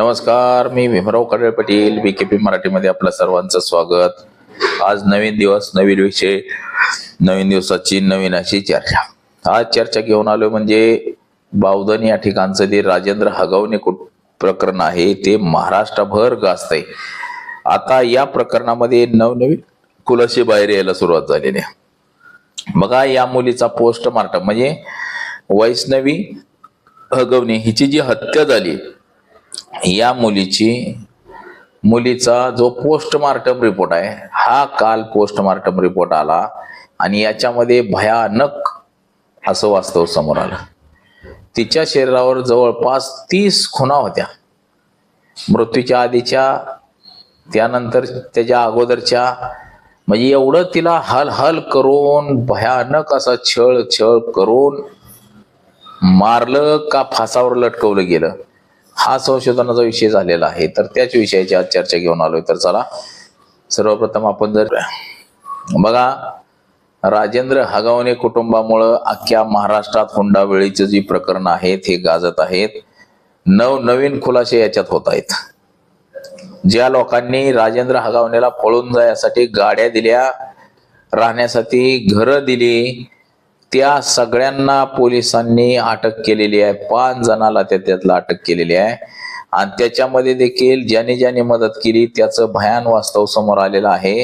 नमस्कार मी भीमरावकडे पाटील बी के पी मराठीमध्ये आपलं सर्वांचं स्वागत. आज नवीन दिवस नवीन विषय नवीन दिवसाची नवीन अशी चर्चा. आज चर्चा घेऊन आलो म्हणजे बावधन या ठिकाणचं जे राजेंद्र हगवणे कुट प्रकरण आहे ते महाराष्ट्रभर गाजतंय. आता या प्रकरणामध्ये नवनवीन खुलासे बाहेर यायला सुरुवात झालेली आहे. बघा या मुलीचा पोस्टमार्टम म्हणजे वैष्णवी हगवणे हिची जी हत्या झाली या मुलीची मुलीचा जो पोस्टमार्टम रिपोर्ट आहे हा काल पोस्टमार्टम रिपोर्ट आला आणि याच्यामध्ये भयानक असं वास्तव समोर आलं. तिच्या शरीरावर जवळपास तीस खुणा होत्या. मृत्यूच्या आधीच्या त्यानंतर त्याच्या अगोदरच्या म्हणजे एवढं तिला हल हल करून भयानक असा छळ छळ करून मारलं का फासावर लटकवलं गेलं? हा संशोधनाचा विषय झालेला आहे. तर त्याच विषयाची आज चर्चा घेऊन आलोय. तर चला सर्वप्रथम आपण जर बघा राजेंद्र हगावणे कुटुंबामुळं अख्ख्या महाराष्ट्रात हुंडाबळीचं जी प्रकरण आहेत हे गाजत आहेत. नवनवीन खुलासे याच्यात होत आहेत. ज्या लोकांनी राजेंद्र हगावणेला पळून जाण्यासाठी गाड्या दिल्या राहण्यासाठी घरं दिली त्या सगळ्यांना पोलिसांनी अटक केलेली आहे. पाच जणाला त्या त्यातला अटक केलेली आहे. आणि त्याच्यामध्ये देखील ज्याने ज्याने मदत केली त्याचं भयान वास्तव समोर आलेलं आहे.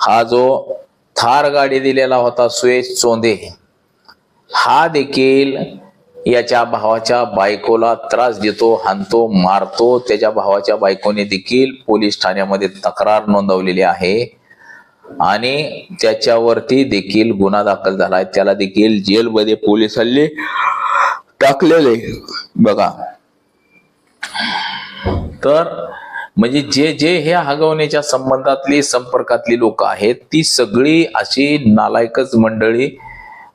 हा जो थार गाडी दिलेला होता सुयश चोंदे हा देखील याच्या भावाच्या बायकोला त्रास देतो हाणतो मारतो. त्याच्या भावाच्या बायकोने देखील पोलीस ठाण्यामध्ये तक्रार नोंदवलेली आहे. आणि त्याच्यावरती देखील गुन्हा दाखल झालाय त्याला देखील जेलमध्ये पोलिसांनी टाकलेले बघा. तर म्हणजे जे जे हे हगवण्याच्या संबंधातली संपर्कातली लोक आहेत ती सगळी अशी नालायकच मंडळी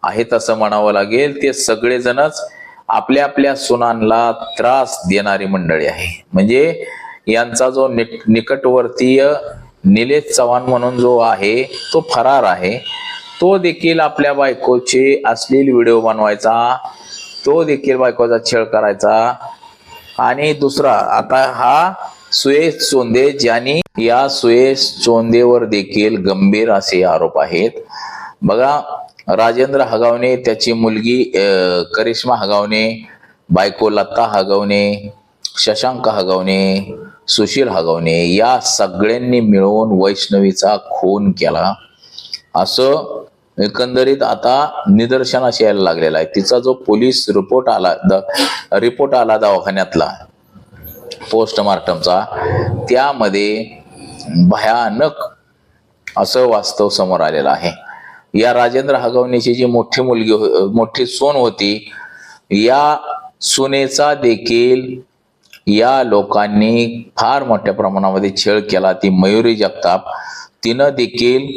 आहेत असं म्हणावं लागेल. ते सगळेजणच आपल्या आपल्या सुनांना त्रास देणारी मंडळी आहे. म्हणजे यांचा जो निक निकटवर्तीय निलेश चव्हाण म्हणून जो आहे तो फरार आहे. तो देखील आपल्या बायकोचे अश्लील व्हिडिओ बनवायचा. तो देखील बायकोचा छळ करायचा. आणि दुसरा आता हा सुयेश चोंदे ज्यांनी या सुयेश चोंदेवर देखील गंभीर असे आरोप आहेत. बघा राजेंद्र हगावणे त्याची मुलगी करिश्मा हगावणे बायको लता हगवणे शशांक हगवणे सुशील हगवणे या सगळ्यांनी मिळून वैष्णवीचा खून केला. असं एकंदरीत आता निदर्शनास यायला लागलेला आहे. तिचा जो पोलीस रिपोर्ट आला द रिपोर्ट आला दवाखान्यातला पोस्टमार्टमचा त्यामध्ये भयानक असं वास्तव समोर आलेलं आहे. या राजेंद्र हगवणीची जी मोठी मुलगी हो- मोठी सोन होती या सुनेचा देखील या लोकांनी फार मोठ्या प्रमाणामध्ये छळ केला. ती मयुरी जगताप. तिनं देखील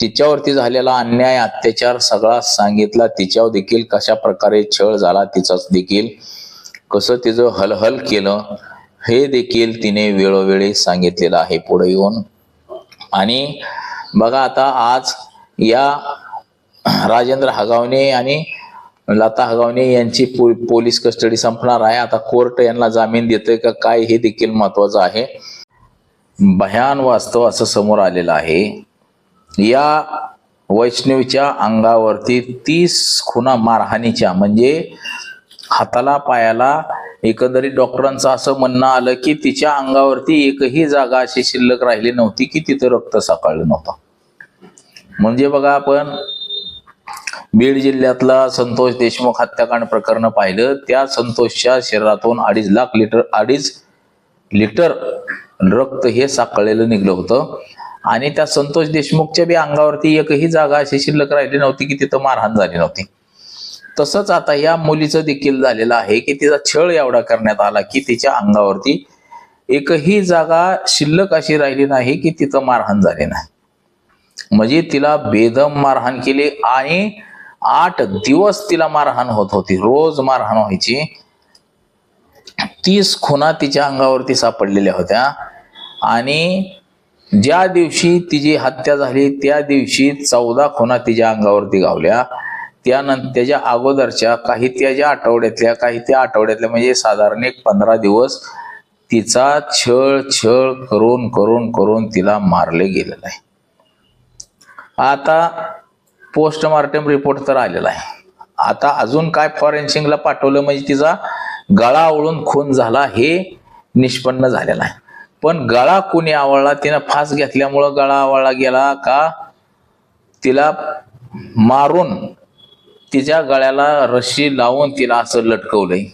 तिच्यावरती झालेला अन्याय अत्याचार सगळा सांगितला. तिच्यावर देखील कशा प्रकारे छळ झाला तिचाच देखील कसं तिचं हलहल केलं हे देखील तिने वेळोवेळी सांगितलेलं आहे पुढे येऊन. आणि बघा आता आज या राजेंद्र हगावणे आणि लता हगावणे यांची पो पोलीस कस्टडी संपणार आहे. आता कोर्ट यांना जामीन देतोय का काय हे देखील महत्वाचं आहे. भयान वास्तव असं समोर आलेलं आहे. या वैष्णवीच्या अंगावरती तीस खुणा मारहाणीच्या म्हणजे हाताला पायाला एकंदरीत डॉक्टरांचं असं म्हणणं आलं की तिच्या अंगावरती एकही जागा अशी शिल्लक राहिली नव्हती की तिथं रक्त साकाळलं नव्हतं. म्हणजे बघा आपण बीड जिल्ह्यातला संतोष देशमुख हत्याकांड प्रकरण पाहिलं. त्या संतोषच्या शरीरातून अडीच लाख लिटर अडीच लिटर रक्त हे साकळलेलं निघलं होतं. आणि त्या संतोष देशमुखच्या बी अंगावरती एकही जागा अशी शिल्लक राहिली नव्हती की तिथं मारहाण झाली नव्हती. तसंच आता या मुलीचं देखील झालेलं आहे की तिचा छळ एवढा करण्यात आला की तिच्या अंगावरती एकही जागा शिल्लक अशी राहिली नाही की तिथं मारहाण झाली नाही. म्हणजे तिला बेदम मारहाण केली आणि आठ दिवस तिला मारहाण होत होती. रोज मारहाण व्हायची. तीस खुणा तिच्या अंगावरती सापडलेल्या होत्या. आणि ज्या दिवशी तिची हत्या झाली त्या दिवशी चौदा खुणा तिच्या अंगावरती गावल्या. त्यानंतर त्याच्या अगोदरच्या काही त्याच्या आठवड्यातल्या काही त्या आठवड्यातल्या म्हणजे साधारण एक पंधरा दिवस तिचा छळ छळ करून करून करून तिला मारले गेलेलं आहे. आता पोस्टमार्टम रिपोर्ट तर आलेला आहे. आता अजून काय फॉरेन्सिंगला पाठवलं म्हणजे तिचा गळा आवळून खून झाला हे निष्पन्न झालेला आहे. पण गळा कुणी आवळला? तिनं फास घेतल्यामुळं गळा आवळला गेला का? तिला मारून तिच्या गळ्याला रशी लावून तिला असं लटकवलंय.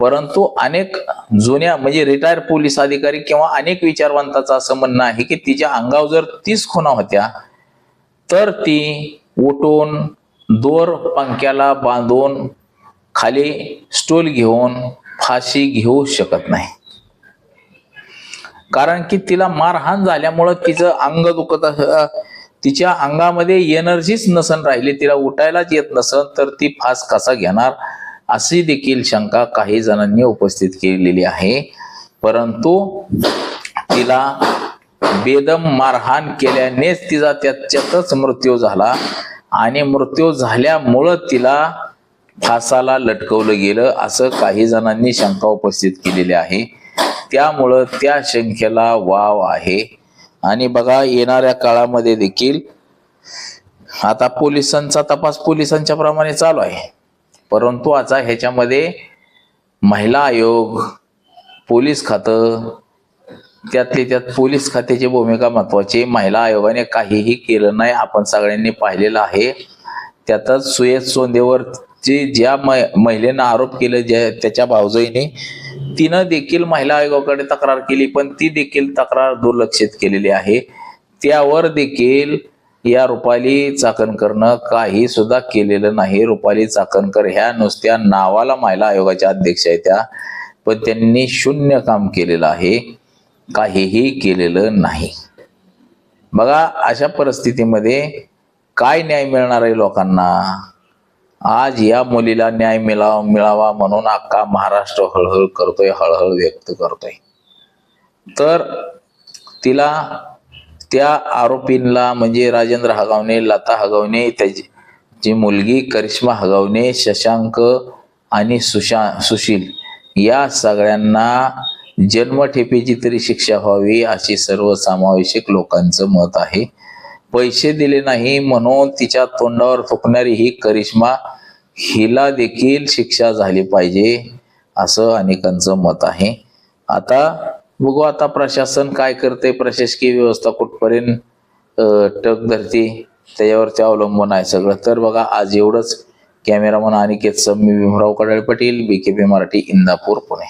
परंतु अनेक जुन्या म्हणजे रिटायर पोलीस अधिकारी किंवा अनेक विचारवंताचं असं म्हणणं आहे की तिच्या अंगावर जर तीस खुना होत्या तर ती उठून दोर पंख्याला बांधून खाली स्टूल घेऊन फाशी घेऊ शकत नाही. कारण की तिला मारहाण झाल्यामुळं तिचं अंग दुखत तिच्या अंगामध्ये एनर्जीच नसन राहिली. तिला उठायलाच येत नसन तर ती फास कसा घेणार? अशी देखील शंका काही जणांनी उपस्थित केलेली आहे. परंतु तिला बेदम मारहाण केल्यानेच तिचा त्याच्यातच मृत्यू झाला. आणि मृत्यू झाल्यामुळं तिला फासाला लटकवलं गेलं असं काही जणांनी शंका उपस्थित केलेली आहे. त्यामुळं त्या शंकेला वाव आहे. आणि बघा येणाऱ्या काळामध्ये देखील आता पोलिसांचा तपास पोलिसांच्या प्रमाणे चालू आहे. परंतु आता ह्याच्यामध्ये महिला आयोग पोलीस खातं त्यातले त्यात पोलीस खात्याची भूमिका महत्वाची. महिला आयोगाने काहीही केलं नाही आपण सगळ्यांनी पाहिलेलं आहे. त्यातच सुयेत सोंदेवर ज्या मै- महिलेनं आरोप केले ज्या त्याच्या भावजईने तिनं देखील महिला आयोगाकडे तक्रार केली पण ती देखील तक्रार दुर्लक्षित केलेली आहे. त्यावर देखील या रुपाली चाकणकरनं काही सुद्धा केलेलं नाही. रुपाली चाकणकर ह्या नुसत्या नावाला महिला आयोगाच्या अध्यक्ष आहेत त्या पण त्यांनी शून्य काम केलेलं आहे. काहीही केलेलं नाही. बघा अशा परिस्थितीमध्ये काय न्याय मिळणार आहे लोकांना? आज या मुलीला न्याय मिळावा मिळावा म्हणून अख्खा महाराष्ट्र हळहळ करतोय हळहळ व्यक्त करतोय. तर तिला त्या आरोपींना म्हणजे राजेंद्र हगावणे लता हगावणे त्याची जी मुलगी करिश्मा हगावणे शशांक आणि सुशा सुशील या सगळ्यांना जन्मठेपेची तरी शिक्षा व्हावी असे सर्वसमावेशक लोकांचं मत आहे. पैसे दिले नाही म्हणून तिच्या तोंडावर थुकणारी ही करिश्मा हिला देखील शिक्षा झाली पाहिजे असं अनेकांचं मत आहे. आता बघू आता प्रशासन काय करते प्रशासकीय व्यवस्था कुठपर्यंत टक धरते त्याच्यावरती अवलंबून आहे सगळं. तर बघा आज एवढंच. कॅमेरामन अनिकेत सम्मी मी भीमराव कडाळे पाटील बीकेपी मराठी इंदापूर पुणे.